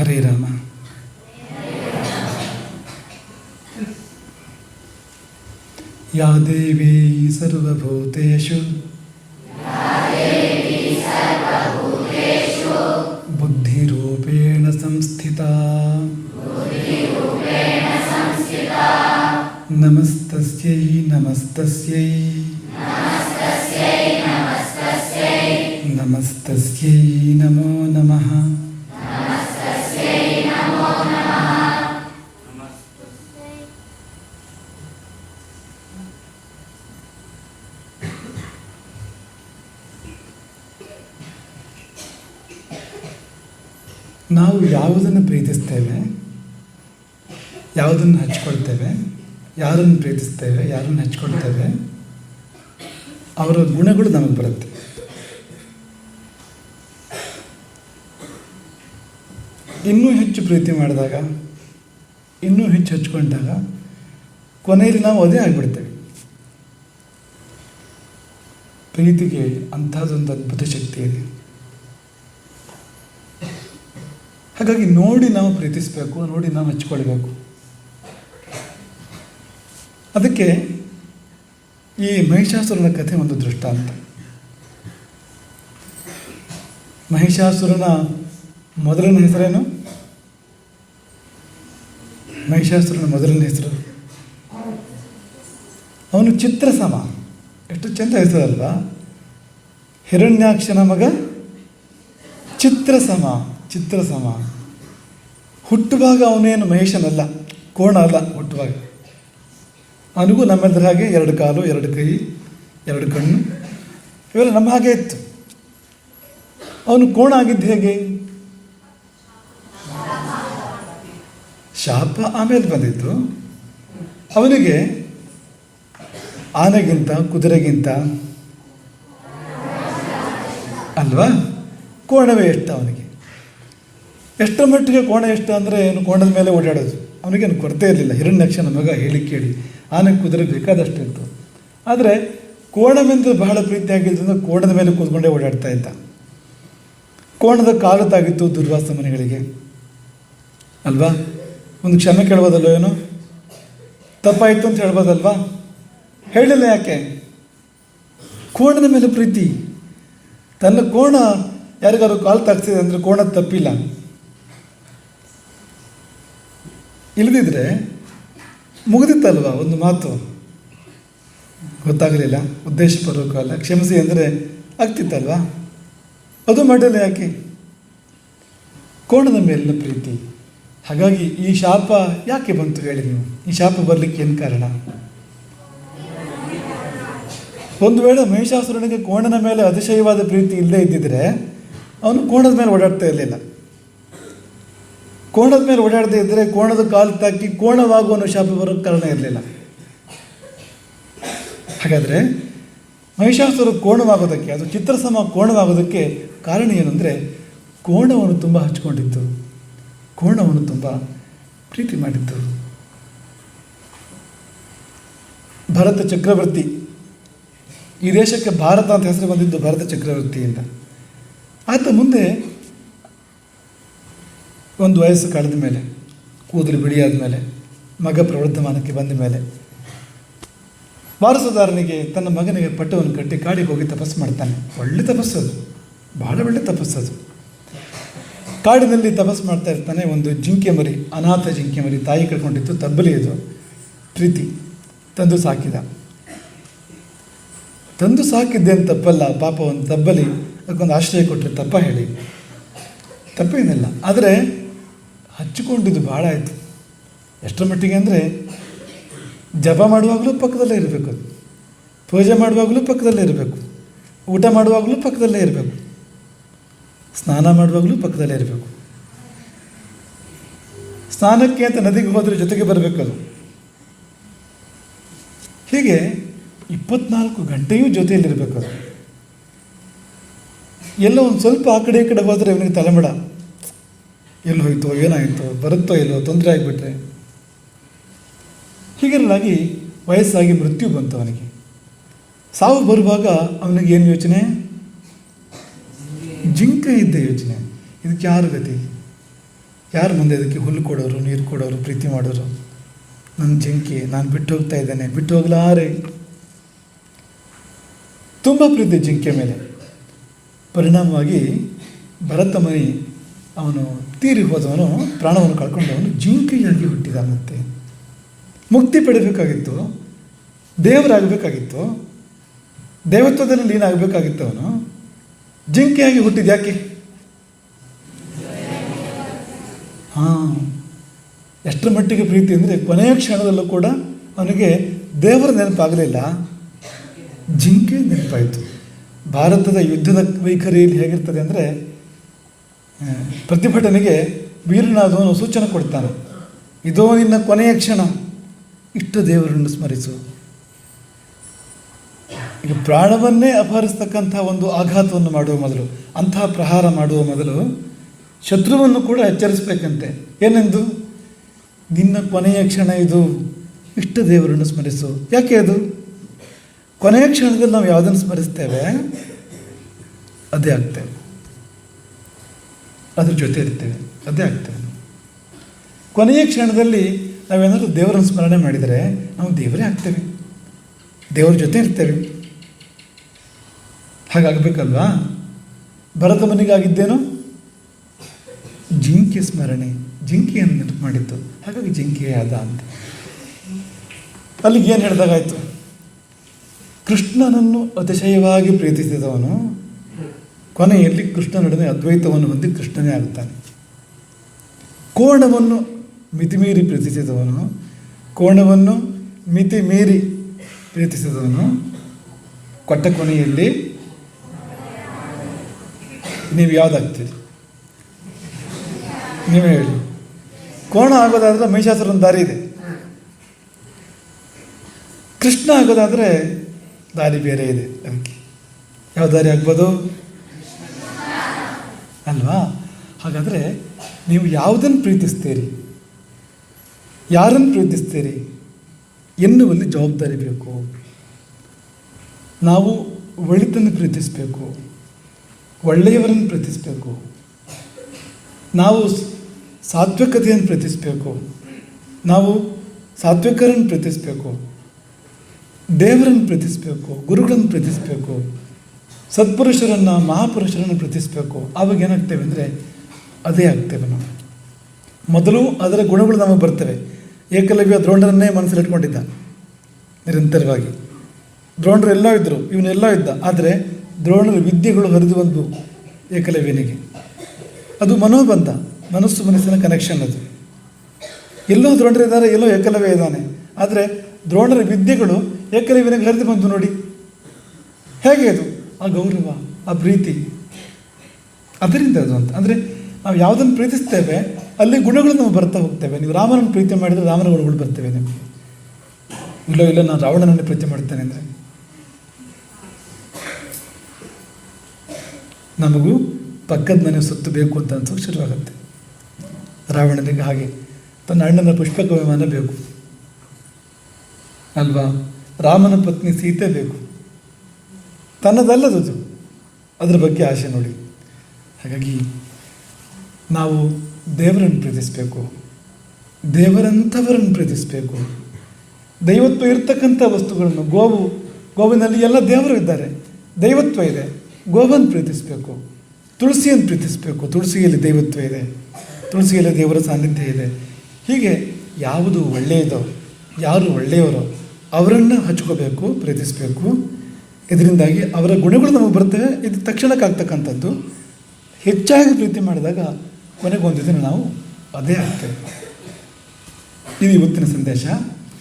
हरे रामा। या देवी सर्वभूतेषु। बुद्धिरूपेण संस्थिता। नमस्तस्यै नमस्तस्यै। नमस्तस्यै नमस्तस्यै। ನಾವು ಯಾವುದನ್ನು ಪ್ರೀತಿಸ್ತೇವೆ? ಯಾವುದನ್ನು ಹಚ್ಕೊಳ್ತೇವೆ? ಯಾರನ್ನು ಪ್ರೀತಿಸ್ತೇವೆ? ಯಾರನ್ನು ಹಚ್ಕೊಳ್ತೇವೆ? ಅವರ ಗುಣಗಳು ನಮಗೆ ಬರುತ್ತೆ. ಇನ್ನೂ ಹೆಚ್ಚು ಪ್ರೀತಿ ಮಾಡಿದಾಗ, ಇನ್ನೂ ಹೆಚ್ಚು ಹಚ್ಕೊಂಡಾಗ, ಕೊನೆಯಲ್ಲಿ ನಾವು ಅದೇ ಆಗಿಬಿಡ್ತೇವೆ. ಪ್ರೀತಿಗೆ ಅಂಥದ್ದೊಂದು ಅದ್ಭುತ ಶಕ್ತಿ ಇದೆ. ಹಾಗಾಗಿ ನೋಡಿ ನಾವು ಪ್ರೀತಿಸಬೇಕು, ನೋಡಿ ನಾವು ಹಚ್ಕೊಳ್ಬೇಕು ಅದಕ್ಕೆ ಈ ಮಹಿಷಾಸುರನ ಕಥೆ ಒಂದು ದೃಷ್ಟಾಂತ. ಮಹಿಷಾಸುರನ ಮೊದಲನೇ ಹೆಸರೇನು? ಮಹಿಷಾಸುರನ ಮೊದಲನೇ ಹೆಸರು. ಅವನು ಚಿತ್ರಸಮ. ಎಷ್ಟು ಚೆಂದ ಹೆಸರಲ್ವಾ? ಹಿರಣ್ಯಾಕ್ಷನ ಮಗ ಚಿತ್ರಸಮ. ಚಿತ್ರಸಮ. ಹುಟ್ಟುವಾಗ ಅವನೇನು ಮಹೇಶನಲ್ಲ, ಕೋಣ ಅಲ್ಲ ಹುಟ್ಟುವಾಗ. ಅವನಿಗೂ ನಮ್ಮೆಲ್ಲರ ಹಾಗೆ ಎರಡು ಕಾಲು, ಎರಡು ಕೈ, ಎರಡು ಕಣ್ಣು. ಇವೆಲ್ಲ ನಮ್ಮ ಹಾಗೆ ಇತ್ತು. ಅವನು ಕೋಣ ಆಗಿದ್ದು ಹೇಗೆ? ಶಾಪ ಆಮೇಲೆ ಬಂದಿತ್ತು. ಅವನಿಗೆ ಆನೆಗಿಂತ, ಕುದುರೆಗಿಂತ ಅಲ್ವಾ? ಕೋಣವೇ ಎಷ್ಟು ಅವನಿಗೆ. ಎಷ್ಟರ ಮಟ್ಟಿಗೆ ಕೋಣ ಎಷ್ಟು ಅಂದರೆ ಏನು ಕೋಣದ ಮೇಲೆ ಓಡಾಡೋದು? ಅವನಿಗೇನು ಕೊರತೆ ಇರಲಿಲ್ಲ. ಹಿರಣ್ಯಕ್ಷನ ಮಗ ಹೇಳಿ ಕೇಳಿ. ಆನೆ ಕುದುರೆ ಬೇಕಾದಷ್ಟು ಇತ್ತು. ಆದರೆ ಕೋಣವೆಂದು ಬಹಳ ಪ್ರೀತಿಯಾಗಿದ್ದರಿಂದ ಕೋಣದ ಮೇಲೆ ಕೂತ್ಕೊಂಡೇ ಓಡಾಡ್ತಾ ಇದ್ದ. ಕೋಣದ ಕಾಲು ತಾಗಿತ್ತು ದುರ್ವಾಸ ಮನೆಗಳಿಗೆ. ಅಲ್ವಾ? ಒಂದು ಕ್ಷಮೆ ಕೇಳ್ಬೋದಲ್ವ ಏನು? ತಪ್ಪಾಯಿತು ಅಂತ ಹೇಳ್ಬೋದಲ್ವಾ? ಹೇಳಿಲ್ಲ ಯಾಕೆ? ಕೋಣದ ಮೇಲೆ ಪ್ರೀತಿ. ತನ್ನ ಕೋಣ ಯಾರಿಗಾದ್ರು ಕಾಲು ತಾಗ್ತಿದೆ ಅಂದರೆ ಕೋಣ ತಪ್ಪಿಲ್ಲ. ಇಲ್ಲದಿದ್ರೆ ಮುಗಿದಿತ್ತಲ್ವ ಒಂದು ಮಾತು? ಗೊತ್ತಾಗಲಿಲ್ಲ. ಉದ್ದೇಶಪೂರ್ವಕ ಅಲ್ಲ. ಕ್ಷಮಿಸಿ ಅಂದರೆ ಆಗ್ತಿತ್ತಲ್ವಾ? ಅದು ಮಾಡಲ್ಲ ಯಾಕೆ ಕೋಣದ ಮೇಲಿನ ಪ್ರೀತಿ. ಹಾಗಾಗಿ ಈ ಶಾಪ ಯಾಕೆ ಬಂತು ಹೇಳಿ ನೀವು? ಈ ಶಾಪ ಬರಲಿಕ್ಕೆ ಏನು ಕಾರಣ? ಒಂದು ವೇಳೆ ಮಹಿಷಾಸುರನಿಗೆ ಕೋಣನ ಮೇಲೆ ಅತಿಶಯವಾದ ಪ್ರೀತಿ ಇಲ್ಲದೇ ಇದ್ದಿದ್ರೆ ಅವನು ಕೋಣದ ಮೇಲೆ ಓಡಾಡ್ತಾ ಇರಲಿಲ್ಲ. ಕೋಣದ ಮೇಲೆ ಓಡಾಡದೇ ಇದ್ದರೆ ಕೋಣದ ಕಾಲು ತಾಕಿ ಕೋಣವಾಗುವ ಶಾಪ ಬರೋಕ್ಕೆ ಕಾರಣ ಇರಲಿಲ್ಲ. ಹಾಗಾದರೆ ಮಹಿಷಾಸುರ ಕೋಣವಾಗೋದಕ್ಕೆ, ಅದು ಚಿತ್ರಸಮ ಕೋಣವಾಗೋದಕ್ಕೆ ಕಾರಣ ಏನಂದರೆ ಕೋಣವನ್ನು ತುಂಬ ಹಚ್ಕೊಂಡಿತ್ತು. ಕೋಣವನ್ನು ತುಂಬ ಪ್ರೀತಿ ಮಾಡಿತ್ತು. ಭರತ ಚಕ್ರವರ್ತಿ, ಈ ದೇಶಕ್ಕೆ ಭಾರತ ಅಂತ ಹೆಸರು ಬಂದಿದ್ದು ಭರತ ಚಕ್ರವರ್ತಿಯಿಂದ. ಆತ ಮುಂದೆ ಒಂದು ವಯಸ್ಸು ಕಳೆದ ಮೇಲೆ, ಕೂದಲು ಬಿಡಿಯಾದ ಮೇಲೆ, ಮಗ ಪ್ರವೃದ್ಧಮಾನಕ್ಕೆ ಬಂದ ಮೇಲೆ, ವಾರಸುದಾರನಿಗೆ ತನ್ನ ಮಗನಿಗೆ ಪಟ್ಟವನ್ನು ಕಟ್ಟಿ ಕಾಡಿಗೆ ಹೋಗಿ ತಪಸ್ಸು ಮಾಡ್ತಾನೆ. ಒಳ್ಳೆ ತಪಸ್ಸದು ಬಹಳ ಒಳ್ಳೆ ತಪಸ್ಸದು ಕಾಡಿನಲ್ಲಿ ತಪಸ್ಸು ಮಾಡ್ತಾ ಇರ್ತಾನೆ ಒಂದು ಜಿಂಕೆ ಮರಿ, ಅನಾಥ ಜಿಂಕೆ ಮರಿ ತಾಯಿ ಕಳ್ಕೊಂಡಿತ್ತು ತಬ್ಬಲಿ ಇದು ಪ್ರೀತಿ, ತಂದು ಸಾಕಿದ. ತಂದು ಸಾಕಿದ್ದೇನು ತಪ್ಪಲ್ಲ, ಪಾಪ ಒಂದು ತಬ್ಬಲಿ, ಅದಕ್ಕೊಂದು ಆಶ್ರಯ ಕೊಟ್ಟರೆ ತಪ್ಪ ಹೇಳಿ. ತಪ್ಪೇನಿಲ್ಲ ಆದರೆ ಹಚ್ಚಿಕೊಂಡಿದ್ದು ಭಾಳ ಆಯಿತು. ಎಷ್ಟರ ಮಟ್ಟಿಗೆ ಅಂದರೆ ಜಪ ಮಾಡುವಾಗಲೂ ಪಕ್ಕದಲ್ಲೇ ಇರಬೇಕು ಅದು. ಪೂಜೆ ಮಾಡುವಾಗಲೂ ಪಕ್ಕದಲ್ಲೇ ಇರಬೇಕು. ಊಟ ಮಾಡುವಾಗಲೂ ಪಕ್ಕದಲ್ಲೇ ಇರಬೇಕು. ಸ್ನಾನ ಮಾಡುವಾಗಲೂ ಪಕ್ಕದಲ್ಲೇ ಇರಬೇಕು. ಸ್ನಾನಕ್ಕೆ ಅಂತ ನದಿಗೆ ಹೋದರೆ ಜೊತೆಗೆ ಬರಬೇಕದು ಹೀಗೆ ಇಪ್ಪತ್ನಾಲ್ಕು ಗಂಟೆಯೂ ಜೊತೆಯಲ್ಲಿರಬೇಕು ಅದು. ಎಲ್ಲೋ ಒಂದು ಸ್ವಲ್ಪ ಆ ಕಡೆ ಈ ಕಡೆ ಹೋದರೆ ಅವನಿಗೆ ತಲೆಮಡ. ಎಲ್ಲಿ ಹೋಯ್ತೋ, ಏನಾಯಿತೋ, ಬರುತ್ತೋ ಇಲ್ಲೋ, ತೊಂದರೆ ಆಗಿಬಿಟ್ರೆ? ಹೀಗಿರಲಾಗಿ ವಯಸ್ಸಾಗಿ ಮೃತ್ಯು ಬಂತು ಅವನಿಗೆ. ಸಾವು ಬರುವಾಗ ಅವನಿಗೆ ಏನು ಯೋಚನೆ? ಜಿಂಕೆ ಇದ್ದ ಯೋಚನೆ. ಇದಕ್ಕೆ ಯಾರು ಗತಿ? ಯಾರು ಮುಂದೆ ಅದಕ್ಕೆ ಹುಲ್ಲು ಕೊಡೋರು, ನೀರು ಕೊಡೋರು, ಪ್ರೀತಿ ಮಾಡೋರು? ನನ್ನ ಜಿಂಕೆ, ನಾನು ಬಿಟ್ಟು ಹೋಗ್ತಾ ಇದ್ದೇನೆ, ಬಿಟ್ಟು ಹೋಗ್ಲಾರೆ ತುಂಬ ಪ್ರೀತಿ ಜಿಂಕೆ ಮೇಲೆ. ಪರಿಣಾಮವಾಗಿ ಭರತ ಮನಿ ಅವನು ತೀರಿ ಹೋದವನು ಪ್ರಾಣವನ್ನು ಕಳ್ಕೊಂಡವನು ಜಿಂಕೆಯಾಗಿ ಹುಟ್ಟಿದಾನಂತೆ. ಮುಕ್ತಿ ಪಡಿಬೇಕಾಗಿತ್ತು ದೇವರಾಗಬೇಕಾಗಿತ್ತು, ದೇವತ್ವದಲ್ಲಿ ಲೀನಾಗಬೇಕಾಗಿತ್ತು ಅವನು. ಜಿಂಕೆಯಾಗಿ ಹುಟ್ಟಿದ ಯಾಕೆ? ಹಾಂ, ಎಷ್ಟರ ಮಟ್ಟಿಗೆ ಪ್ರೀತಿ ಅಂದರೆ ಕೊನೆಯ ಕ್ಷಣದಲ್ಲೂ ಕೂಡ ಅವನಿಗೆ ದೇವರ ನೆನಪಾಗಲಿಲ್ಲ ಜಿಂಕೆ ನೆನಪಾಯಿತು. ಭಾರತದ ಯುದ್ಧದ ವೈಖರಿಯಲ್ಲಿ ಹೇಗಿರ್ತದೆ ಅಂದರೆ ಪ್ರತಿಭಟನೆಗೆ ವೀರನಾದವನು ಸೂಚನೆ ಕೊಡ್ತಾನೆ. ಇದೋ ನಿನ್ನ ಕೊನೆಯ ಕ್ಷಣ, ಇಷ್ಟು ದೇವರನ್ನು ಸ್ಮರಿಸು. ಈಗ ಪ್ರಾಣವನ್ನೇ ಅಪಹರಿಸ್ತಕ್ಕಂಥ ಒಂದು ಆಘಾತವನ್ನು ಮಾಡುವ ಮೊದಲು ಅಂತಹ ಪ್ರಹಾರ ಮಾಡುವ ಮೊದಲು ಶತ್ರುವನ್ನು ಕೂಡ ಎಚ್ಚರಿಸಬೇಕಂತೆ. ಏನೆಂದು? ನಿನ್ನ ಕೊನೆಯ ಕ್ಷಣ ಇದು, ಇಷ್ಟ ದೇವರನ್ನು ಸ್ಮರಿಸು. ಯಾಕೆ ಅದು? ಕೊನೆಯ ಕ್ಷಣದಲ್ಲಿ ನಾವು ಯಾವುದನ್ನು ಸ್ಮರಿಸ್ತೇವೆ? ಅದೇ ಆಗ್ತೇವೆ. ಅದ್ರ ಜೊತೆ ಇರ್ತೇವೆ. ಅದೇ ಆಗ್ತೇವೆ. ಕೊನೆಯ ಕ್ಷಣದಲ್ಲಿ ನಾವೇನಾದರೂ ದೇವರನ್ನು ಸ್ಮರಣೆ ಮಾಡಿದರೆ ನಾವು ದೇವರೇ ಆಗ್ತೇವೆ. ದೇವರ ಜೊತೆ ಇರ್ತೇವೆ. ಹಾಗಾಗಬೇಕಲ್ವಾ? ಭರತ ಮನೆಗಾಗಿದ್ದೇನು ಜಿಂಕೆ ಸ್ಮರಣೆ. ಜಿಂಕೆಯನ್ನು ನೆನಪು ಮಾಡಿದ್ದು. ಹಾಗಾಗಿ ಜಿಂಕೆ ಆದ ಅಂತ. ಅಲ್ಲಿಗೆ ಏನು ಹೇಳಿದಾಗಾಯ್ತು? ಕೃಷ್ಣನನ್ನು ಅತಿಶಯವಾಗಿ ಪ್ರೀತಿಸಿದವನು ಕೊನೆಯಲ್ಲಿ ಕೃಷ್ಣನೊಡನೆ ಅದ್ವೈತವನ್ನು ಹೊಂದಿ ಕೃಷ್ಣನೇ ಆಗುತ್ತಾನೆ ಕೋಣವನ್ನು ಮಿತಿಮೀರಿ ಪ್ರೀತಿಸಿದವನು, ಕೋಣವನ್ನು ಮಿತಿ ಮೀರಿ ಪ್ರೀತಿಸಿದವನು, ಕೊಟ್ಟ ಕೊನೆಯಲ್ಲಿ ನೀವು ಯಾವುದಾಗ್ತೀರಿ? ನೀವೇ ಹೇಳಿ. ಕೋಣ ಆಗೋದಾದರೆ ಮಹಿಷಾಸುರನ ದಾರಿ ಇದೆ. ಕೃಷ್ಣ ಆಗೋದಾದರೆ ದಾರಿ ಬೇರೆ ಇದೆ. ಅದಕ್ಕೆ ಯಾವ ದಾರಿ ಆಗ್ಬೋದು? ಅಲ್ವಾ? ಹಾಗಾದರೆ ನೀವು ಯಾವುದನ್ನು ಪ್ರೀತಿಸ್ತೀರಿ? ಯಾರನ್ನು ಪ್ರೀತಿಸ್ತೀರಿ? ಎನ್ನುವಲ್ಲಿ ಜವಾಬ್ದಾರಿ ಬೇಕು. ನಾವು ಒಳಿತನ್ನು ಪ್ರೀತಿಸಬೇಕು. ಒಳ್ಳೆಯವರನ್ನು ಪ್ರೀತಿಸಬೇಕು. ನಾವು ಸಾತ್ವಿಕತೆಯನ್ನು ಪ್ರೀತಿಸಬೇಕು. ನಾವು ಸಾತ್ವಿಕರನ್ನು ಪ್ರೀತಿಸಬೇಕು. ದೇವರನ್ನು ಪ್ರೀತಿಸಬೇಕು. ಗುರುಗಳನ್ನು ಪ್ರೀತಿಸಬೇಕು. ಸತ್ಪುರುಷರನ್ನು ಮಹಾಪುರುಷರನ್ನು ಪ್ರೀತಿಸಬೇಕು. ಆವಾಗ ಏನಾಗ್ತೇವೆ ಅಂದರೆ ಅದೇ ಆಗ್ತೇವೆ ನಾವು. ಮೊದಲು ಅದರ ಗುಣಗಳು ನಮಗೆ ಬರ್ತವೆ. ಏಕಲವ್ಯ ದ್ರೋಣರನ್ನೇ ಮನಸ್ಸಲ್ಲಿ ಇಟ್ಕೊಂಡಿದ್ದ. ನಿರಂತರವಾಗಿ. ದ್ರೋಣರು ಎಲ್ಲ ಇದ್ದರು ಇವನೆಲ್ಲ ಇದ್ದ. ಆದರೆ ದ್ರೋಣರ ವಿದ್ಯೆಗಳು ಹರಿದು ಬಂದು ಏಕಲವ್ಯನಿಗೆ. ಅದು ಮನೋಬಂಧ, ಮನಸ್ಸು ಮನಸ್ಸಿನ ಕನೆಕ್ಷನ್ ಅದು. ಎಲ್ಲೋ ದ್ರೋಣರಿದ್ದಾರೆ ಎಲ್ಲೋ ಏಕಲವ್ಯ ಇದ್ದಾನೆ. ಆದರೆ ದ್ರೋಣರ ವಿದ್ಯೆಗಳು ಏಕಲವ್ಯನಿಗೆ ಹರಿದು ಬಂತು ನೋಡಿ. ಹೇಗೆ ಅದು? ಆ ಗೌರವ, ಆ ಪ್ರೀತಿ. ಅದರಿಂದ ಅದು ಅಂತ. ಅಂದರೆ ನಾವು ಯಾವುದನ್ನು ಪ್ರೀತಿಸ್ತೇವೆ, ಅಲ್ಲಿ ಗುಣಗಳು ನಾವು ಬರ್ತಾ ಹೋಗ್ತೇವೆ. ನೀವು ರಾಮನನ್ನು ಪ್ರೀತಿ ಮಾಡಿದರೆ ರಾಮನ ಗುಣಗಳು ಬರ್ತೇವೆ ನಿಮಗೆ. ಇಲ್ಲೋ, ಇಲ್ಲ, ನಾನು ರಾವಣನನ್ನು ಪ್ರೀತಿ ಮಾಡ್ತೇನೆ ಅಂದರೆ. ನಮಗೂ ಪಕ್ಕದ ಮನೆ ಸುತ್ತು ಬೇಕು ಅಂತ ಅನ್ಸೋಕೆ ಶುರುವಾಗುತ್ತೆ. ರಾವಣನಿಗೆ ಹಾಗೆ. ತನ್ನ ಅಣ್ಣನ ಪುಷ್ಪಕ ವಿಮಾನ ಬೇಕು. ಅಲ್ವಾ? ರಾಮನ ಪತ್ನಿ ಸೀತೆ ಬೇಕು. ತನ್ನದಲ್ಲದದು ಅದರ ಬಗ್ಗೆ ಆಸೆ ನೋಡಿ. ಹಾಗಾಗಿ ನಾವು ದೇವರನ್ನು ಪ್ರೀತಿಸಬೇಕು. ದೇವರಂಥವರನ್ನು ಪ್ರೀತಿಸಬೇಕು. ದೈವತ್ವ ಇರ್ತಕ್ಕಂಥ ವಸ್ತುಗಳನ್ನು, ಗೋವು, ಗೋವಿನಲ್ಲಿ ಎಲ್ಲ ದೇವರು ಇದ್ದಾರೆ. ದೈವತ್ವ ಇದೆ. ಗೋವನ್ನು ಪ್ರೀತಿಸಬೇಕು. ತುಳಸಿಯನ್ನು ಪ್ರೀತಿಸಬೇಕು. ತುಳಸಿಯಲ್ಲಿ ದೈವತ್ವ ಇದೆ. ತುಳಸಿಯಲ್ಲಿ ದೇವರ ಸಾನ್ನಿಧ್ಯ ಇದೆ. ಹೀಗೆ ಯಾವುದು ಒಳ್ಳೆಯದೋ, ಯಾರು ಒಳ್ಳೆಯವರೋ ಅವರನ್ನು ಹಚ್ಕೋಬೇಕು, ಪ್ರೀತಿಸಬೇಕು. ಇದರಿಂದಾಗಿ ಅವರ ಗುಣಗಳು ನಮಗೆ ಬರ್ತವೆ. ಇದು ತಕ್ಷಣಕ್ಕಾಗ್ತಕ್ಕಂಥದ್ದು ಹೆಚ್ಚಾಗಿ ಪ್ರೀತಿ ಮಾಡಿದಾಗ ಕೊನೆಗೊಂದು ದಿನ ನಾವು ಅದೇ ಆಗ್ತೇವೆ. ಇದು ಇವತ್ತಿನ ಸಂದೇಶ.